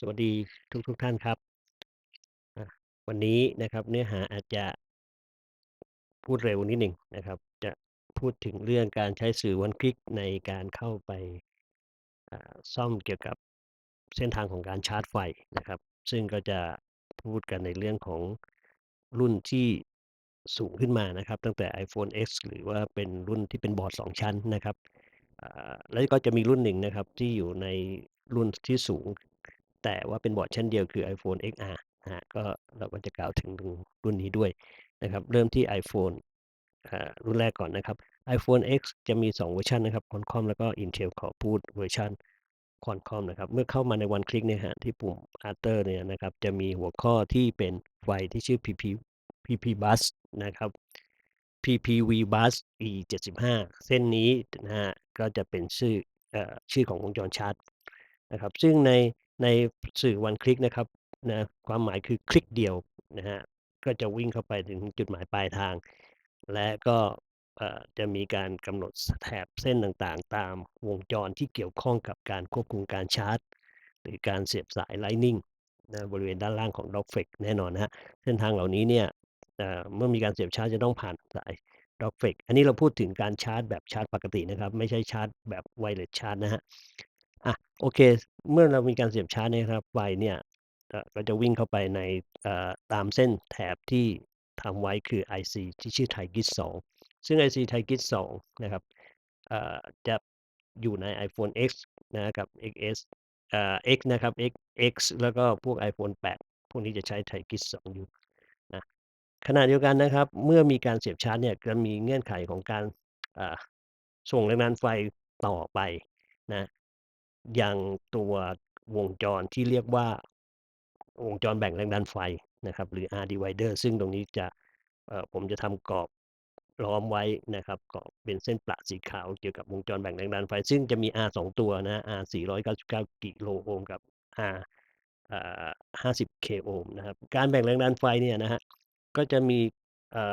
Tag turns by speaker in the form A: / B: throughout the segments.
A: สวัสดีทุกทุกท่านครับ วันนี้นะครับเนื้อหาอาจจะพูดเร็วนิดหนึ่งนะครับ จะพูดถึงเรื่องการใช้สื่อ One Click ในการเข้าไปซ่อมเกี่ยวกับเส้นทางของการชาร์จไฟนะครับ ซึ่งก็จะพูดกันในเรื่องของรุ่นที่สูงขึ้นมานะครับ ตั้งแต่ iPhone X หรือว่าเป็นรุ่นที่เป็นบอร์ด 2 ชั้นนะครับแล้วก็จะมีรุ่นหนึ่งนะครับที่อยู่ในรุ่นที่สูง แต่ว่าเป็นบอร์ดชั้นเดียวคือ iPhone XR นะก็เราก็จะกล่าวถึงรุ่นนี้ด้วยนะครับ เริ่มที่ iPhone รุ่นแรกก่อนนะครับ iPhone X จะมี 2 เวอร์ชันนะครับ Qualcomm แล้วก็ Intel ขอพูดเวอร์ชัน Qualcomm นะครับ เมื่อเข้ามาใน One Click เนี่ยฮะที่ปุ่ม Alter เนี่ยนะครับ จะมีหัวข้อที่เป็นไฟที่ชื่อ PP PP Bus นะครับ PPV Bus E75 เส้นนี้นะฮะก็จะเป็นชื่ออชื่อของวงจรชาร์จนะครับ ซึ่งใน ในสื่อ One Click นะครับนะความหมายคือคลิกเดียวนะฮะก็จะวิ่งเข้าไปถึงจุดหมายปลายทาง และก็จะมีการกำหนดแถบเส้นต่างๆ ตามวงจรที่เกี่ยวข้องกับการควบคุมการชาร์จ หรือการเสียบสาย Lightning นะบริเวณด้านล่างของ Dockflex แน่นอนนะฮะเส้นทางเหล่านี้เนี่ยเมื่อมีการเสียบชาร์จจะต้องผ่านสาย Dockflex อันนี้เราพูดถึงการชาร์จแบบชาร์จปกตินะครับ ไม่ใช่ชาร์จแบบ Wireless Charge นะฮะ อะโอเค เมื่อเรามีการเสียบชาร์จเนี่ยครับ ไฟเนี่ย เอ่อ ก็จะวิ่งเข้าไปใน เอ่อ ตามเส้นแถบที่ทำไว้ คือ IC ที่ชื่อ Thai-Gis 2ซึ่ง IC Thai-Gis 2นะครับ เอ่อ จะอยู่ใน iPhone X นะครับ XS เอ่อ X นะครับ X X แล้วก็พวก iPhone 8 พวกนี้จะใช้ Thai-Gis 2อยู่นะ ขณะเดียวกันนะครับ เมื่อมีการเสียบชาร์จเนี่ย จะมีเงื่อนไขของการ อ่า ส่งแรงดันไฟต่อไปนะ ยังตัววงจรที่เรียกว่า วงจรแบ่งแรงดันไฟนะครับ หรือ R divider ซึ่งตรงนี้จะผมจะทำกรอบล้อมไว้นะครับกรอบเป็นเส้นประสีขาวเกี่ยวกับวงจรแบ่งแรงดันไฟ ซึ่งจะมี R 2 ตัวนะ R 499 กิโลโอห์มกับ R อ่า50 k โอห์มนะครับ การแบ่งแรงดันไฟเนี่ยนะฮะก็จะมี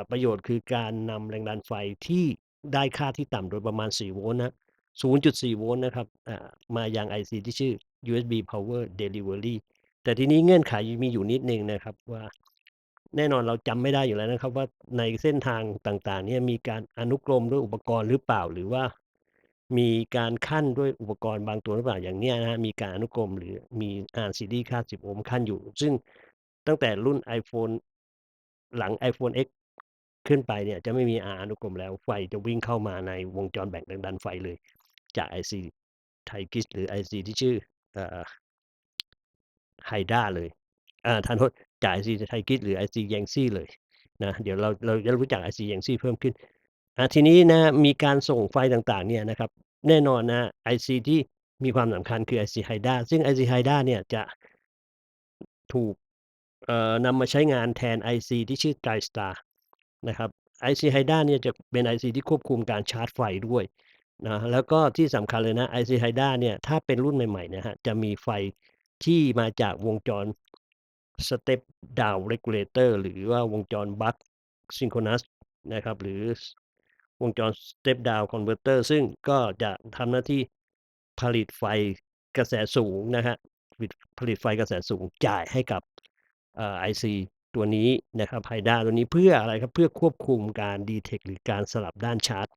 A: ประโยชน์คือการนำแรงดันไฟที่ได้ค่าที่ต่ำโดยประมาณ 4 โวลต์นะ 0.4 โวลต์นะครับอ่ามายัง IC ที่ชื่อ USB Power Delivery แต่ทีนี้เงื่อนไขมีอยู่นิดนึงนะครับว่าแน่นอนเราจำไม่ได้อยู่แล้วนะครับ ว่าในเส้นทางต่างๆเนี่ยมีการอนุกรมด้วยอุปกรณ์หรือเปล่า หรือว่ามีการขั้นด้วยอุปกรณ์บางตัวหรือเปล่าอย่างเนี้ยนะมีการอนุกรมหรือมี R ซีรีค่า 10 โอห์มขั้นอยู่ ซึ่งตั้งแต่รุ่น iPhone หลัง iPhone X ขึ้นไปเนี่ยจะไม่มี R อนุกรมแล้วไฟจะวิ่งเข้ามาในวงจรแบ่งแรงดันไฟเลย จาก IC Thai-Gis หรือ IC ที่ชื่อเอ่อ Haida เลยอ่าทานโทษจาก IC Thai-Gis หรือ IC Yaesu เลยนะเดี๋ยวเราเราจะรู้จัก IC Yaesu เพิ่มขึ้นทีนี้นะมีการส่งไฟต่างๆเนี่ยนะครับแน่นอนนะ IC ที่มีความสำคัญคือ IC Haida ซึ่ง IC Haida เนี่ยจะถูกนำมาใช้งานแทน IC ที่ชื่อ TriStar นะครับ IC Haida เนี่ยจะเป็น IC ที่ควบคุมการชาร์จไฟด้วย นะ แล้วก็ที่สำคัญเลยนะ IC Haida เนี่ย ถ้าเป็นรุ่นใหม่ๆเนี่ยฮะจะมีไฟที่มาจากวงจร Step Down Regulator หรือว่าวงจร Buck Synchronous นะครับ หรือวงจร Step Down Converter ซึ่งก็จะทำหน้าที่ผลิตไฟกระแสสูงนะฮะผลิต ผลิตไฟกระแสสูงจ่ายให้กับ เอ่อ IC ตัวนี้นะครับ Haida ตัวนี้เพื่ออะไรครับ เพื่อควบคุมการ detect หรือการสลับด้านชาร์จ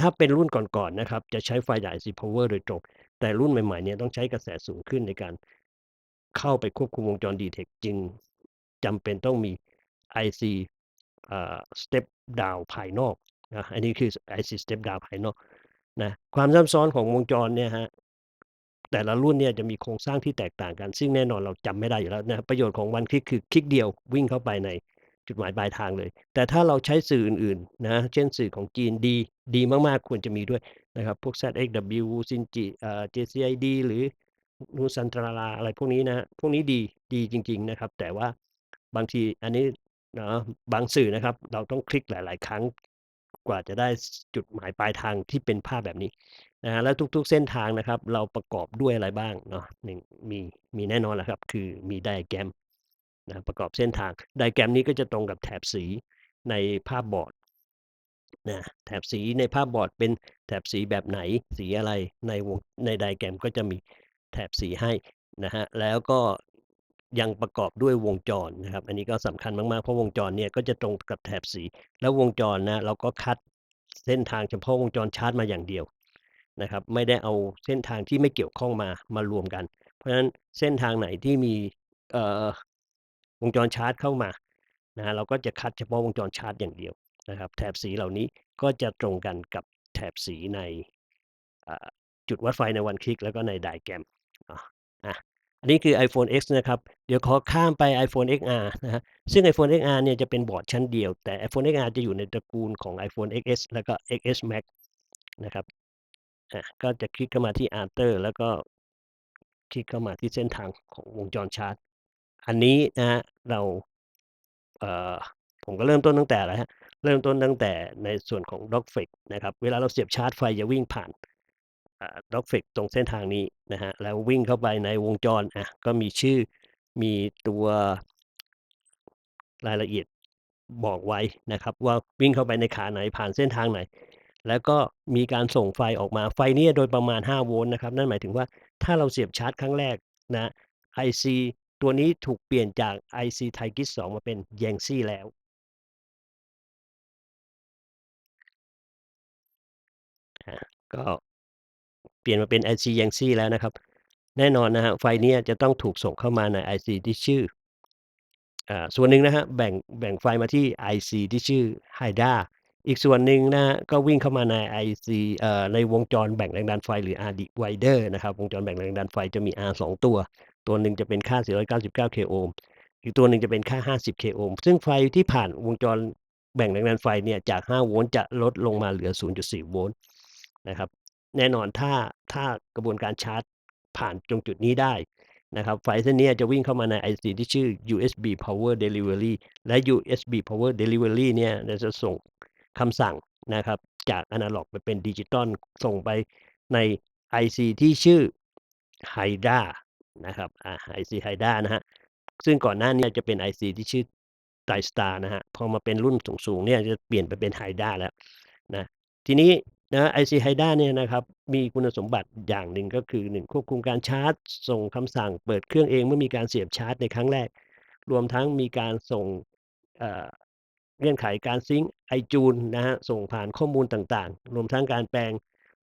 A: ถ้าเป็นรุ่นก่อนๆนะครับ จะใช้ไฟจาก IC Power โดยตรง แต่รุ่นใหม่ๆเนี่ยต้องใช้กระแสสูงขึ้นในการเข้าไปควบคุมวงจร detect จึงจำเป็นต้องมี IC เอ่อ Step Down ภายนอกนะอันนี้คือ IC Step Down ภายนอกนะความซับซ้อนของวงจรเนี่ยครับแต่ละรุ่นเนี่ยจะมีโครงสร้างที่แตกต่างกัน ซึ่งแน่นอนเราจำไม่ได้อยู่แล้วนะประโยชน์ของ One Click คือคลิกเดียววิ่งเข้าไปในจุดหมายปลายทางเลย แต่ถ้าเราใช้สื่ออื่นๆนะเช่นสื่อของจีนดี ดีมากๆ ควรจะมีด้วยนะครับ พวก ZXW Shinji เอ่อ JCID หรือ Nusantarara อะไรพวกนี้นะ พวกนี้ดีดีจริง ๆนะครับ แต่ว่าบางทีอันนี้เนาะบางสื่อนะครับ เราต้องคลิกหลาย ๆ ครั้งกว่าจะได้จุดหมายปลายทางที่เป็นภาพแบบนี้นะแล้วทุกๆเส้นทางนะครับ เราประกอบด้วยอะไรบ้างเนาะหนึ่งมีมีแน่นอนแหละครับ คือมี Diagram นะประกอบเส้นทาง Diagram นี้ก็จะตรงกับแถบสีในภาพบอร์ด นะแถบสีในภาพบอร์ดเป็นแถบสีแบบไหนสีอะไรในวงใน Diagram ก็จะมีแถบสีให้นะครับแล้วก็ยังประกอบด้วยวงจรนะครับ อันนี้ก็สำคัญมาก ๆ เพราะวงจรเนี่ยก็จะตรงกับแถบสี แล้ววงจรนะเราก็คัดเส้นทางเฉพาะวงจรชาร์จมาอย่างเดียวนะครับ ไม่ได้เอาเส้นทางที่ไม่เกี่ยวข้องมามารวมกัน เพราะฉะนั้นเส้นทางไหนที่มีวงจรชาร์จเข้ามานะเราก็จะคัดเฉพาะวงจรชาร์จอย่างเดียว นะครับแถบสีเหล่านี้ก็จะตรงกันกับแถบสีในจุดวัดไฟในวันคลิกแล้วก็ในไดแกรมอะอันนี้คือ iPhone X นะครับ เดี๋ยวขอข้ามไป iPhone XR นะฮะ ซึ่ง iPhone XR เนี่ยจะเป็นบอร์ดชั้นเดียว แต่ iPhone XR จะอยู่ในตระกูลของ iPhone XS แล้วก็ XS Max นะครับ อะ ก็จะคลิกเข้ามาที่ Alter แล้วก็คลิกเข้ามาที่เส้นทางของวงจรชาร์จ อันนี้นะฮะเรา เอ่อ ผมก็เริ่มต้นตั้งแต่อะไรฮะ เริ่มต้นตั้งแต่ในส่วนของ Dogflex นะครับ เวลาเราเสียบชาร์จไฟจะวิ่งผ่านด็อกเฟกตรงเส้นทางนี้นะฮะ แล้ววิ่งเข้าไปในวงจรอะก็มีชื่อมีตัวรายละเอียดบอกไว้นะครับ ว่าวิ่งเข้าไปในขาไหนผ่านเส้นทางไหน แล้วก็มีการส่งไฟออกมาไฟนี้โดยประมาณ 5 โวลต์นะครับ นั่นหมายถึงว่าถ้าเราเสียบชาร์จครั้งแรกนะ IC ตัวนี้ถูกเปลี่ยนจาก IC ไทกิส2มาเป็นแยงซี่แล้ว ก็เปลี่ยนมาเป็น IC Yancey แล้วนะครับ แน่นอนนะฮะไฟนี้จะต้องถูกส่งเข้ามาใน IC ที่ชื่ออ่าส่วนหนึ่งนะฮะแบ่งแบ่งไฟมาที่ IC ที่ชื่อ HIDA อีกส่วนหนึ่งนะฮะก็วิ่งเข้ามาใน IC เอ่อในวงจรแบ่งแรงดันไฟหรือ R divider นะครับ วงจรแบ่งแรงดันไฟจะมี R 2 ตัว ตัวหนึ่งจะเป็นค่า 499 k โอห์มอีกตัวหนึ่งจะเป็นค่า 50 k โอห์มซึ่งไฟที่ผ่านวงจรแบ่งแรงดันไฟเนี่ยจาก 5 โวลต์จะลดลงมาเหลือ 0.4 โวลต์ นะครับ แน่นอนถ้าถ้ากระบวนการชาร์จผ่านตรงจุดนี้ได้นะครับไฟเส้นนี้จะวิ่งเข้ามาใน IC ที่ชื่อ USB Power Delivery และ USB Power Delivery เนี่ยจะส่งคำสั่งนะครับ จากอนาล็อกไปเป็นดิจิตอลส่งไปใน IC ที่ชื่อ HIDA นะครับอ่า IC HIDA นะฮะซึ่งก่อนหน้านี้จะเป็น IC ที่ชื่อ t i Star นะฮะพอมาเป็นรุ่นสูงๆเนี่ยจะเปลี่ยนไปเป็น HIDA แล้วนะทีนี้ นะ IC HIDA เนี่ยนะครับ มีคุณสมบัติอย่างหนึ่งก็คือ 1 ควบคุมการชาร์จ ส่งคำสั่งเปิดเครื่องเองเมื่อมีการเสียบชาร์จในครั้งแรก รวมทั้งมีการส่งเงื่อนไขการซิงค์ไอจูนนะฮะ ส่งผ่านข้อมูลต่างๆ รวมทั้งการแปลง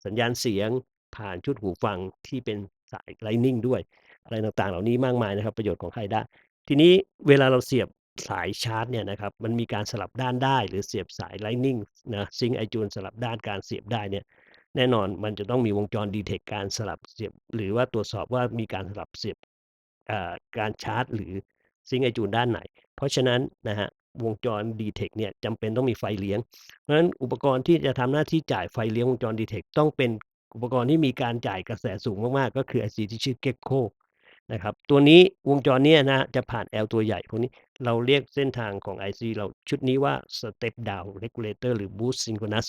A: สัญญาณเสียงผ่านชุดหูฟังที่เป็นสายไลนิ่งด้วย อะไรต่างๆ เหล่านี้มากมายนะครับ ประโยชน์ของไฮด้าทีนี้เวลาเราเสียบ สายชาร์จเนี่ยนะครับมันมีการสลับด้านได้หรือเสียบสาย Lightning นะซิงไอจูนสลับด้านการเสียบได้เนี่ยแน่นอนมันจะต้องมีวงจรดีเทคการสลับเสียบ หรือว่าตรวจสอบว่ามีการสลับเสียบการชาร์จ หรือซิงไอจูนด้านไหน เพราะฉะนั้นนะฮะวงจรดีเทคเนี่ยจำเป็นต้องมีไฟเลี้ยง เพราะฉะนั้นอุปกรณ์ที่จะทำหน้าที่จ่ายไฟเลี้ยงวงจรดีเทคต้องเป็นอุปกรณ์ที่มีการจ่ายกระแสสูงมากๆ ก็คือ IC ที่ชื่อ Gecko นะครับ ตัวนี้วงจรนี้นะจะผ่าน L ตัวใหญ่พวกนี้ เราเรียกเส้นทางของ IC เราชุดนี้ว่า Step Down Regulator หรือ Boost Synchronous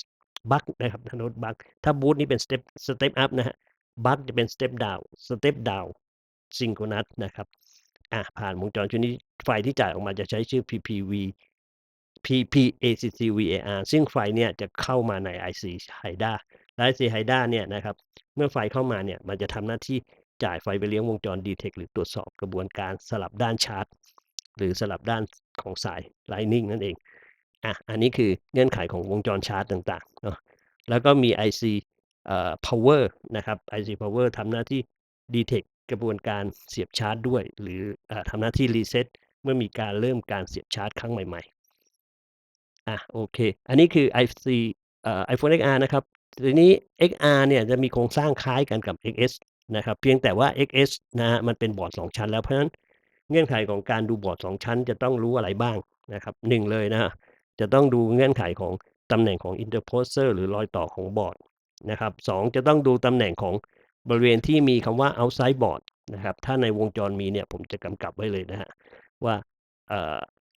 A: Buck นะครับโนดบักถ้า Boost นี่เป็น Step Step Up นะฮะ Buck จะเป็น Step Down Step Down Synchronous นะครับอะผ่านวงจรชุดนี้ไฟที่จ่ายออกมาจะใช้ชื่อ PPV PPACC VAR ซึ่งไฟเนี่ยจะเข้ามาใน IC HIDA และ IC HIDA เนี่ยนะครับ เมื่อไฟเข้ามาเนี่ย มันจะทำหน้าที่ จ่ายไฟไปเลี้ยงวงจร Detect หรือตรวจสอบกระบวนการสลับด้านชาร์จ หรือสลับด้านของสาย Lightning นั่นเอง อะ อันนี้คือเงื่อนไขของวงจรชาร์จต่างๆเนาะแล้วก็มี IC เอ่อ power นะครับ IC power ทำหน้าที่ detect กระบวนการเสียบชาร์จด้วย หรืออทำหน้าที่ reset เมื่อมีการเริ่มการเสียบชาร์จครั้งใหม่ๆ อะโอเค อันนี้คือ IC เอ่อ iPhone XR นะครับทีนี้ XR เนี่ยจะมีโครงสร้างคล้ายกันกับ XS นะครับเพียงแต่ว่า XS นะฮะมันเป็นบอร์ด 2 ชั้นแล้วเพราะฉะนั้นเงื่อนไขของการดูบอร์ด 2 ชั้น จะต้องรู้อะไรบ้างนะครับหนึ่งเลยนะจะต้องดูเงื่อนไขของตำแหน่งของ interposer หรือรอยต่อของบอร์ดนะครับสจะต้องดูตำแหน่งของบริเวณที่มีคำว่า outside board นะครับถ้าในวงจรมีเนี่ยผมจะกำกับไว้เลยนะฮะว่า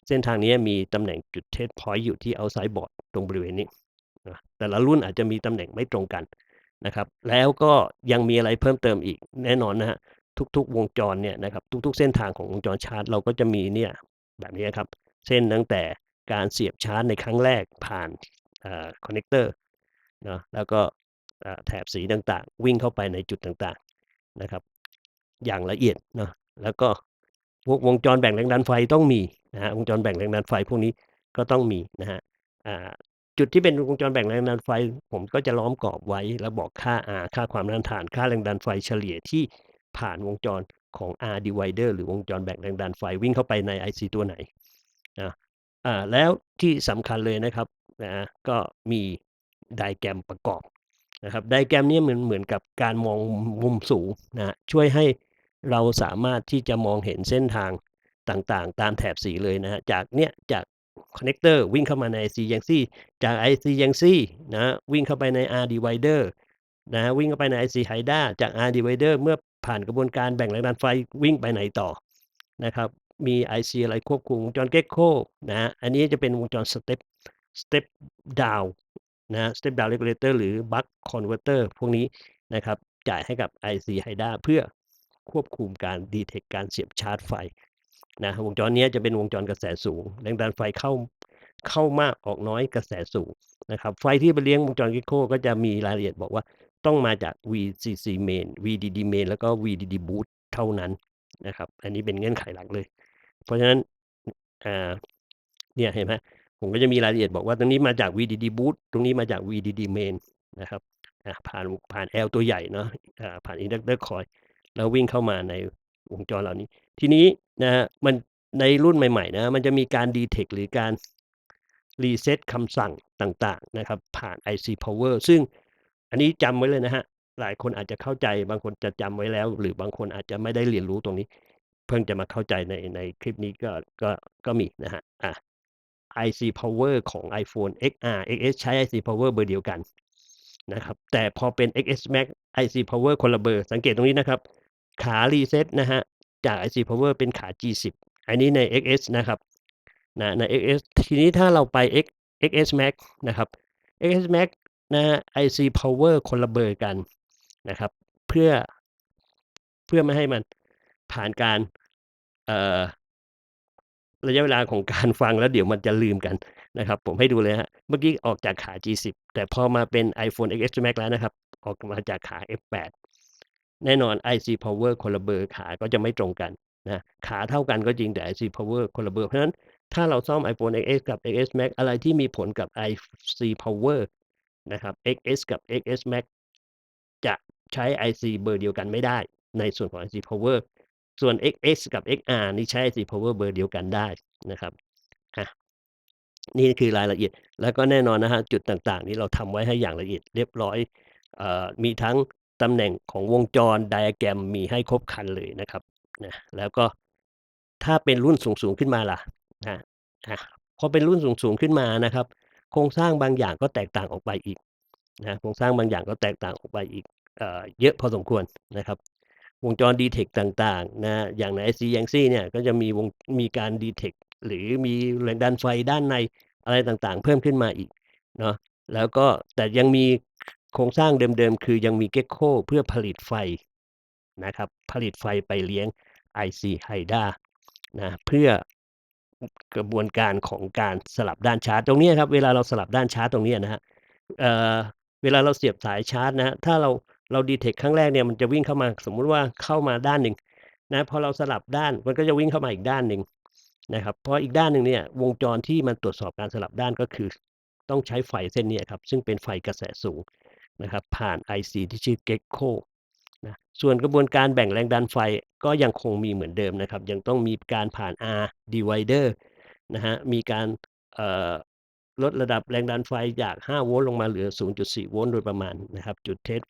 A: เส้นทางนี้มีตำแหน่งจุดเทสพอยต์อยู่ที่ outside board ตรงบริเวณนี้แต่ละรุ่นอาจจะมีตำแหน่งไม่ตรงกัน นะครับ แล้วก็ยังมีอะไรเพิ่มเติมอีกแน่นอนนะฮะทุกๆ วงจรเนี่ยนะครับทุก ๆ เส้นทางของวงจรชาร์จ เราก็จะมีเนี่ยแบบนี้ครับ เส้นตั้งแต่การเสียบชาร์จในครั้งแรกผ่านคอนเนคเตอร์เนาะแล้วก็แถบสีต่างๆ วิ่งเข้าไปในจุดต่างๆนะครับ อย่างละเอียดเนาะแล้วก็วกวงจรแบ่งแรงดันไฟต้องมีนะฮะวงจรแบ่งแรงดันไฟพวกนี้ก็ต้องมีนะฮะ จุดที่เป็นวงจรแบ่งแรงดันไฟ ผมก็จะล้อมกรอบไว้ แล้วบอกค่า R ค่าความต้านทาน ค่าแรงดันไฟเฉลี่ยที่ผ่านวงจรของ R divider หรือวงจรแบ่งแรงดันไฟวิ่งเข้าไปใน IC ตัวไหนนะอ่าแล้วที่สำคัญเลยนะครับนะก็มีไดแกรมประกอบนะครับไดแกรมนี้เหมือนเหมือนกับการมองมุมสูงนะช่วยให้เราสามารถที่จะมองเห็นเส้นทางต่างๆ ตามแถบสีเลยนะฮะจากเนี้ยจาก คอนเนคเตอร์วิ่งเข้ามาใน IC ยังซี่จาก IC ยังซี่นะวิ่งเข้าไปใน R divider นะวิ่งเข้าไปใน IC HIDA จาก R divider เมื่อผ่านกระบวนการแบ่งแรงดันไฟวิ่งไปไหนต่อนะครับมี IC อะไรควบคุมวงจร Gecko นะฮะอันนี้จะเป็นวงจร Step Step Down นะ Step Down Regulator หรือ Buck Converter พวกนี้นะครับจ่ายให้กับ IC HIDA เพื่อควบคุมการ detect การเสียบชาร์จไฟ นะวงจรนี้จะเป็นวงจรกระแสสูง แรงดันไฟเข้าเข้ามากออกน้อยกระแสสูงนะครับ ไฟที่ไปเลี้ยงวงจร Gecko ก็จะมีรายละเอียดบอกว่าต้องมาจาก VCC main VDD main แล้วก็ VDD boot เท่านั้นนะครับ อันนี้เป็นเงื่อนไขหลักเลย เพราะฉะนั้นอ่าเนี่ยเห็นไหมผมก็จะมีรายละเอียดบอกว่าตรงนี้มาจาก VDD boot ตรงนี้มาจาก VDD main นะครับผ่านผ่าน L ตัวใหญ่เนาะอ่าผ่าน inductor coil แล้ววิ่งเข้ามาในวงจรเหล่านี้ ทีนี้นะฮะมันในรุ่นใหม่ๆนะมันจะมีการ detect หรือการรีเซ็ตคำสั่งต่างๆนะครับผ่าน IC power ซึ่งอันนี้จำไว้เลยนะฮะ หลายคนอาจจะเข้าใจบางคนจะจำไว้แล้ว หรือบางคนอาจจะไม่ได้เรียนรู้ตรงนี้ เพิ่งจะมาเข้าใจในในคลิปนี้ก็ก็ก็มีนะฮะอะ IC power ของ iPhone XR XS ใช้ IC power เบอร์เดียวกันนะครับ แต่พอเป็น XS Max IC power คนละเบอร์ สังเกตตรงนี้นะครับ ขารีเซ็ตนะฮะ จาก IC power เป็นขา G10 อันนี้ใน XS นะครับนะใน XS ทีนี้ถ้าเราไป X XS Max นะครับ XS Max นะ IC power คนละเบอร์กันนะครับ เพื่อเพื่อไม่ให้มันผ่านการเอ่อระยะเวลาของการฟังแล้วเดี๋ยวมันจะลืมกันนะครับ ผมให้ดูเลยฮะเมื่อกี้ออกจากขา G10 แต่พอมาเป็น iPhone XS Max แล้วนะครับ ออกมาจากขา F8 แน่นอน IC power คนละเบอร์ขาก็จะไม่ตรงกันนะขาเท่ากันก็จริงแต่ IC power คนละเบอร์เพราะฉะนั้นถ้าเราซ่อม iPhone XS กับ XS Max อะไรที่มีผลกับ IC power นะครับ XS กับ XS Max จะใช้ IC เบอร์เดียวกันไม่ได้ ในส่วนของ IC power ส่วน XS กับ XR นี่ใช้ IC power เบอร์เดียวกันได้นะครับนี่คือรายละเอียด แล้วก็แน่นอนนะฮะจุดต่างๆ นี้เราทำไว้ให้อย่างละเอียดเรียบร้อยออมีทั้ง ตำแหน่งของวงจรไดอะแกรมมีให้ครบคันเลยนะครับนะแล้วก็ถ้าเป็นรุ่นสูงๆขึ้นมาล่ะนะอะพอเป็นรุ่นสูงๆขึ้นมานะครับ โครงสร้างบางอย่างก็แตกต่างออกไปอีกนะโครงสร้างบางอย่างก็แตกต่างออกไปอีกเอเยอะพอสมควรนะครับ วงจร Detect ต่างๆนะอย่างใน IC ยังซี่เนี่ยก็จะมีวงมีการ Detect หรือมีแรงดันไฟด้านในอะไรต่างๆ เพิ่มขึ้นมาอีกเนาะแล้วก็แต่ยังมี โครงสร้างเดิมๆ คือยังมี Gecko เพื่อผลิตไฟนะครับ ผลิตไฟไปเลี้ยง IC HIDA นะเพื่อกระบวนการของการสลับด้านชาร์จตรงนี้ครับเวลาเราสลับด้านชาร์จตรงนี้นะฮะเเวลาเราเสียบสายชาร์จนะถ้าเราเราดีเทคครั้งแรกเนี่ยมันจะวิ่งเข้ามาสมมุติว่าเข้ามาด้านหนึ่งนะพอเราสลับด้านมันก็จะวิ่งเข้ามาอีกด้านหนึ่งนะครับเพราะอีกด้านหนึ่งเนี่ยวงจรที่มันตรวจสอบการสลับด้านก็คือ ต้องใช้ไฟเส้นนี้ครับซึ่งเป็นไฟกระแสสูง นะครับผ่าน IC ที่ชื่อ Gecko นะส่วนกระบวนการแบ่งแรงดันไฟก็ยังคงมีเหมือนเดิมนะครับ ยังต้องมีการผ่าน R divider นะฮะมีการลดระดับแรงดันไฟจาก 5 โวลต์ลงมาเหลือ 0.4 โวลต์โดยประมาณนะครับ จุดเทส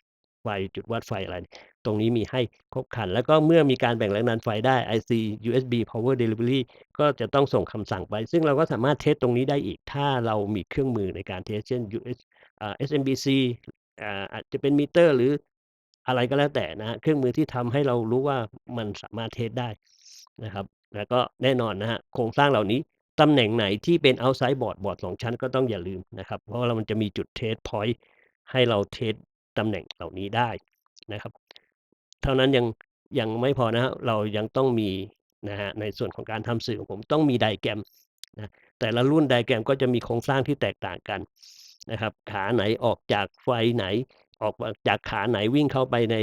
A: ไฟจุดวัดไฟอะไร ตรงนี้มีให้ครบคัน แล้วก็เมื่อมีการแบ่งแรงดันไฟได้ IC USB Power Delivery ก็จะต้องส่งคำสั่งไป ซึ่งเราก็สามารถเทสตรงนี้ได้อีก ถ้าเรามีเครื่องมือในการเทสเช่น US อ่า SMBC อ่าอาจจะเป็นมิเตอร์ หรืออะไรก็แล้วแต่นะฮะเครื่องมือที่ทำให้เรารู้ว่ามันสามารถเทสได้นะครับ แล้วก็แน่นอนนะฮะโครงสร้างเหล่านี้ตำแหน่งไหนที่เป็น outside board บอร์ดสองชั้นก็ต้องอย่าลืมนะครับ เพราะว่ามันจะมีจุดเทสพอยต์ให้เราเทสตำแหน่งเหล่านี้ได้นะครับ เท่านั้นยังยังไม่พอนะฮะเรายังต้องมีนะฮะในส่วนของการทำสื่อของผมต้องมีไดแกรมนะแต่ละรุ่นไดแกรมก็จะมีโครงสร้างที่แตกต่างกัน นะครับ ขาไหนออกจากไฟไหน ออกจากขาไหนวิ่งเข้าไปใน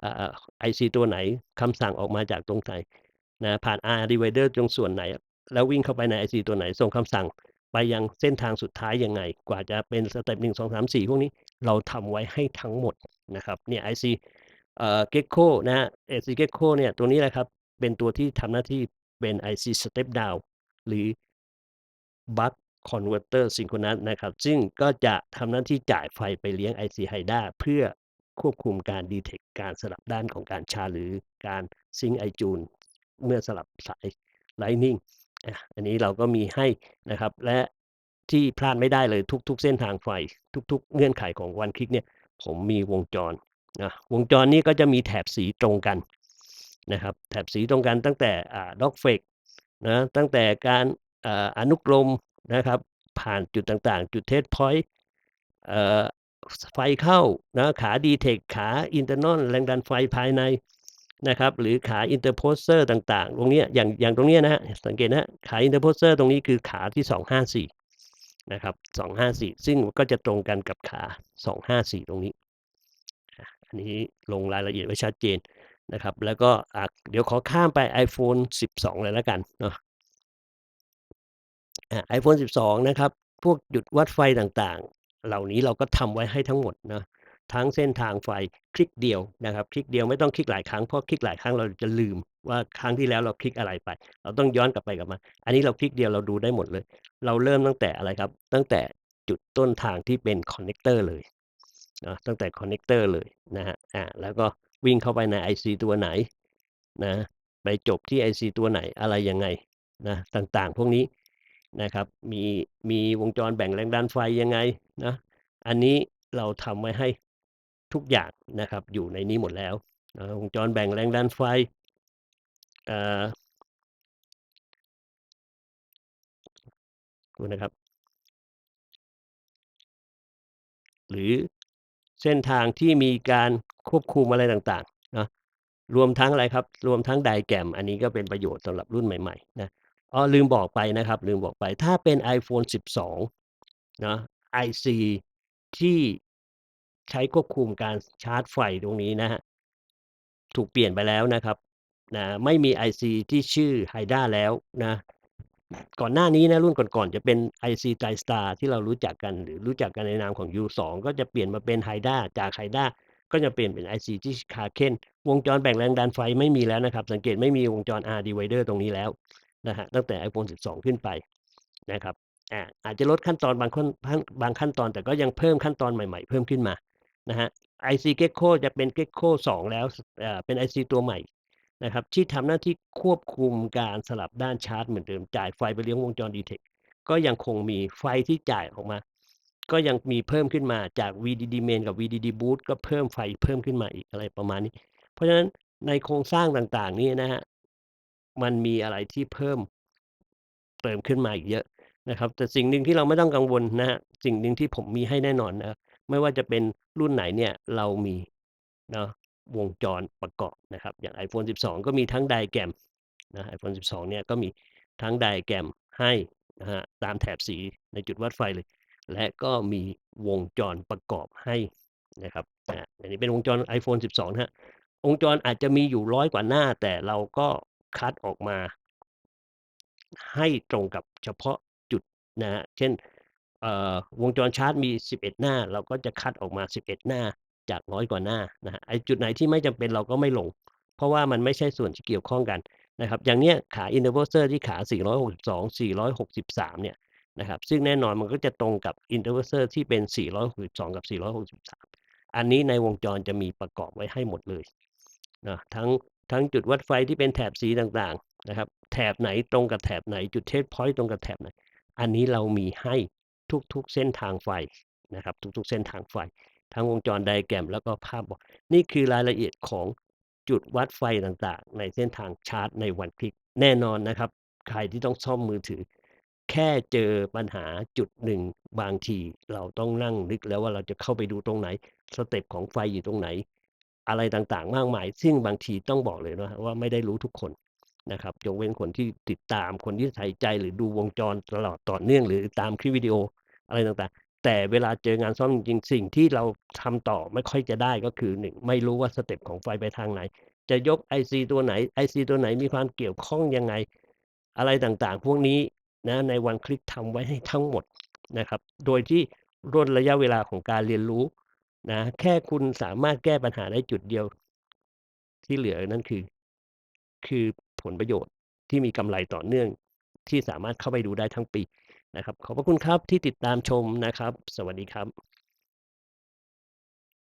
A: ไอ่า IC ตัวไหนคำสั่งออกมาจากตรงไหนนะผ่าน R divider ตรงส่วนไหน แล้ววิ่งเข้าไปใน IC ตัวไหน ส่งคำสั่งไปยังเส้นทางสุดท้ายยังไง กว่าจะเป็นสเต็ป1 2 3 4พวกนี้เราทำไว้ให้ทั้งหมดนะครับเนี่ย IC เอ่อ Gecko นะครับ IC Gecko เนี่ยตัวนี้แหละครับ เป็นตัวที่ทำหน้าที่เป็น IC Step Down หรือ Buck Converter Synchronous นะครับ ซึ่งก็จะทำหน้าที่จ่ายไฟไปเลี้ยง IC HiDA เพื่อควบคุมการ detect การสลับด้านของการชาหรือการซิงค์ iTunes เมื่อสลับสาย Lightning อันนี้เราก็มีให้นะครับ และที่พลาดไม่ได้เลยทุก ๆ เส้นทางไฟ ทุก ๆ เงื่อนไขของ One Click เนี่ย ผมมีวงจรนะวงจรนี้ก็จะมีแถบสีตรงกันนะครับ แถบสีตรงกันตั้งแต่อ่า Dog Flex นะตั้งแต่การออนุกรม นะครับ ผ่านจุดต่างๆ จุด Test Point เอ่อไฟเข้านะขา Detect ขา Internal แรงดันไฟภายในนะครับ หรือขา Interposer ต่างๆ ตรงเนี้ยอย่างอย่างตรงเนี้ยนะครับสังเกตนะครับขา Interposer ตรงนี้คือขาที่ 254 นะครับ 254 ซึ่งก็จะตรงกันกับขา 254 ตรงนี้ อันนี้ลงรายละเอียดไว้ชัดเจนนะครับ แล้วก็เดี๋ยวขอข้ามไป iPhone 12 เลยแล้วกันเนาะ ไอ่า iPhone 12 นะครับ พวกจุดวัดไฟต่างๆ เหล่านี้เราก็ทำไว้ให้ทั้งหมดเนาะทั้งเส้นทางไฟคลิกเดียวนะครับ คลิกเดียวไม่ต้องคลิกหลายครั้งเพราะคลิกหลายครั้งเราจะลืมว่าครั้งที่แล้วเราคลิกอะไรไป เราต้องย้อนกลับไปกลับมา อันนี้เราคลิกเดียวเราดูได้หมดเลย เราเริ่มตั้งแต่อะไรครับ ตั้งแต่จุดต้นทางที่เป็นคอนเน็กเตอร์เลยนะตั้งแต่คอนเน็กเตอร์เลยนะครับอ่าแล้วก็วิ่งเข้าไปใน IC ตัวไหนนะไปจบที่ IC ตัวไหนอะไรยังไงนะต่างๆ พวกนี้ นะครับ มีมีวงจรแบ่งแรงดันไฟยังไงนะอันนี้เราทำไว้ให้ทุกอย่างนะครับ อยู่ในนี้หมดแล้วนะวงจรแบ่งแรงดันไฟดูนะครับ หรือเส้นทางที่มีการควบคุมอะไรต่างๆนะรวมทั้งอะไรครับ รวมทั้ง Diagram อันนี้ก็เป็นประโยชน์สำหรับรุ่นใหม่ ๆ นะ อ้อลืมบอกไปนะครับ ลืมบอกไป ถ้าเป็น iPhone 12เนาะ IC ที่ใช้ควบคุมการชาร์จไฟตรงนี้นะครับถูกเปลี่ยนไปแล้วนะครับ นะ ไม่มี IC ที่ชื่อ HiDA แล้วนะ ก่อนหน้านี้นะ รุ่นก่อนๆ จะเป็น IC TriStar ที่เรารู้จักกัน หรือรู้จักกันในนามของ U2 ก็จะเปลี่ยนมาเป็น HiDA จาก HiDA ก็จะเปลี่ยนเป็น IC ที่ Kraken วงจรแบ่งแรงดันไฟไม่มีแล้วนะครับ สังเกตไม่มีวงจร R divider ตรงนี้แล้ว นะครับตั้งแต่ iPhone 12 ขึ้นไปนะครับอาอาจจะลดขั้นตอนบางขั้นบางขั้นตอนแต่ก็ยังเพิ่มขั้นตอนใหม่ๆ เพิ่มขึ้นมานะครับ IC Gecko จะเป็น Gecko 2 แล้วอ่าเป็น IC ตัวใหม่นะครับที่ทำหน้าที่ควบคุมการสลับด้านชาร์จเหมือนเดิมจ่ายไฟไปเลี้ยงวงจร Detect ก็ยังคงมีไฟที่จ่ายออกมา ก็ยังมีเพิ่มขึ้นมาจาก VDD Main กับ VDD boot ก็เพิ่มไฟเพิ่มขึ้นมาอีกอะไรประมาณนี้ เพราะฉะนั้นในโครงสร้างต่างๆ นี้นะครับ มันมีอะไรที่เพิ่มเติมขึ้นมาอีกเยอะนะครับ แต่สิ่งหนึ่งที่เราไม่ต้องกังวลนะครับสิ่งหนึ่งที่ผมมีให้แน่นอนนะไม่ว่าจะเป็นรุ่นไหนเนี่ยเรามีเนาะวงจรประกอบนะครับ อย่าง iPhone 12 ก็มีทั้ง Diagram นะ iPhone 12 เนี่ยก็มีทั้ง Diagram ให้นะครับตามแถบสีในจุดวัดไฟเลย และก็มีวงจรประกอบให้นะครับอันนี้เป็นวงจร iPhone 12นะวงจรอาจจะมีอยู่100กว่าหน้า แต่เราก็ คัดออกมา ให้ตรงกับเฉพาะจุดนะครับเช่นวงจรชาร์จมี 11 หน้า เราก็จะคัดออกมา 11 หน้าจาก100กว่าหน้านะครับไอจุดไหนที่ไม่จำเป็นเราก็ไม่ลง เพราะว่ามันไม่ใช่ส่วนที่เกี่ยวข้องกันนะครับอย่างเนี้ยขา Interposer ที่ขา 462 463 เนี่ยนะครับซึ่งแน่นอนมันก็จะตรงกับ Interposer ที่เป็น 462 กับ 463 อันนี้ในวงจรจะมีประกอบไว้ให้หมดเลยนะทั้ง ทั้งจุดวัดไฟที่เป็นแถบสีต่างๆนะครับ แถบไหนตรงกับแถบไหน จุด Test Point ตรงกับแถบไหน อันนี้เรามีให้ทุกๆเส้นทางไฟนะครับ ทุกๆเส้นทางไฟ ทั้งวงจร Diagram แล้วก็ภาพบอกนี่คือรายละเอียดของจุดวัดไฟต่างๆ ในเส้นทางชาร์จใน One Click แน่นอนนะครับ ใครที่ต้องซ่อมมือถือ แค่เจอปัญหาจุดหนึ่งบางที เราต้องนั่งนึกแล้วว่าเราจะเข้าไปดูตรงไหน สเต็ปของไฟอยู่ตรงไหน อะไรต่างๆ มากมาย ซึ่งบางทีต้องบอกเลยนะว่าไม่ได้รู้ทุกคนนะครับยกเว้นคนที่ติดตามคนที่ใส่ใจหรือดูวงจรตลอดต่อเนื่อง หรือตามคลิปวิดีโออะไรต่างๆ แต่เวลาเจองานซ่อมจริงๆสิ่งที่เราทำต่อไม่ค่อยจะได้ก็คือ1ไม่รู้ว่าสเต็ปของไฟไปทางไหน จะยก IC ตัวไหน IC ตัวไหนมีความเกี่ยวข้องยังไง อะไรต่างๆ พวกนี้นะใน One Click ทำไว้ให้ทั้งหมดนะครับ โดยที่ร่นระยะเวลาของการเรียนรู้ นะ แค่คุณสามารถแก้ปัญหาได้จุดเดียว ที่เหลือนั่นคือ คือผลประโยชน์ที่มีกำไรต่อเนื่อง ที่สามารถเข้าไปดูได้ทั้งปีนะครับ ขอบพระคุณครับที่ติดตามชมนะครับ สวัสดีครับ